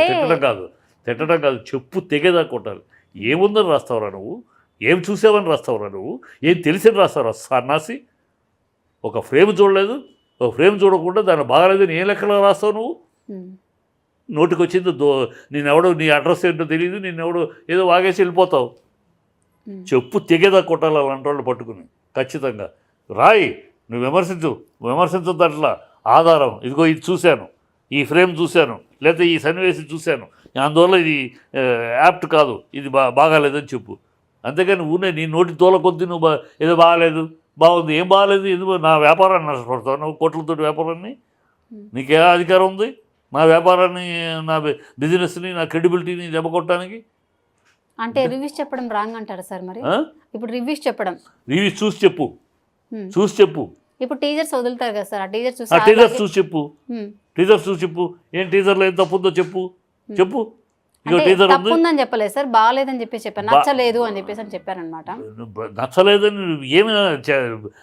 తిట్టడం కాదు తిట్టడం కాదు చెప్పు తెగేదా కొట్టాలి. ఏముందని రాస్తావురా నువ్వు? ఏం చూసావని రాస్తావురా నువ్వు? ఏం తెలిసిన రాస్తావురా సన్నాసి? ఒక ఫ్రేమ్ చూడలేదు ఒక ఫ్రేమ్ చూడకుండా దాన్ని బాగాలేదని ఏ లెక్కలో రాస్తావు నువ్వు. నోటికి వచ్చింది దో నేనెవడో నీ అడ్రస్ ఏంటో తెలియదు నిన్నెవడో ఏదో వాగేసి వెళ్ళిపోతావు. చెప్పు తెగేదా కొట్టాలి అలాంటి వాళ్ళు పట్టుకుని ఖచ్చితంగా. రాయి నువ్వు విమర్శించు విమర్శించద్దు అట్లా ఆధారం ఇదిగో ఇది చూశాను. ఈ ఫ్రేమ్ చూశాను లేకపోతే ఈ సన్నివేశం చూశాను. అందువల్ల ఇది యాప్ట్ కాదు ఇది బా బాగాలేదని చెప్పు. అంతేగాని ఊనే నీ నోటి తోల కొద్ది నువ్వు బా ఏదో బాగాలేదు బాగుంది ఏం బాగాలేదు ఎందుకు నా వ్యాపారాన్ని నష్టపడతావు? నువ్వు కోట్లతో వ్యాపారాన్ని? నీకే అధికారం ఉంది? నా వ్యాపారాన్ని నా బిజినెస్ని నా క్రెడిబిలిటీని దెబ్బ కొట్టడానికి? అంటే రివ్యూస్ చెప్పడం రాంగ్ అంటారు సార్ మరి? ఇప్పుడు రివ్యూస్ చెప్పడం. రివ్యూస్ చూసి చెప్పు. చూసి చెప్పు. ఇప్పుడు టీచర్స్ వదులుతారు కదా సార్? ఆ టీచర్ చూసి ఆ టీజర్స్ చూసి చెప్పు. టీజర్స్ చూసి చెప్పు. ఏం టీజర్లో ఏం తప్పు ఉందో చెప్పు. చెప్పు. అంటే టీజర్ తప్పు ఉంది. ఉందని చెప్పలేదు సార్. బాగాలేదని చెప్పేసి చెప్పారు. బా- నచ్చలేదు అని చెప్పేసి అని చెప్పారనమాట నచ్చలేదని ఏమి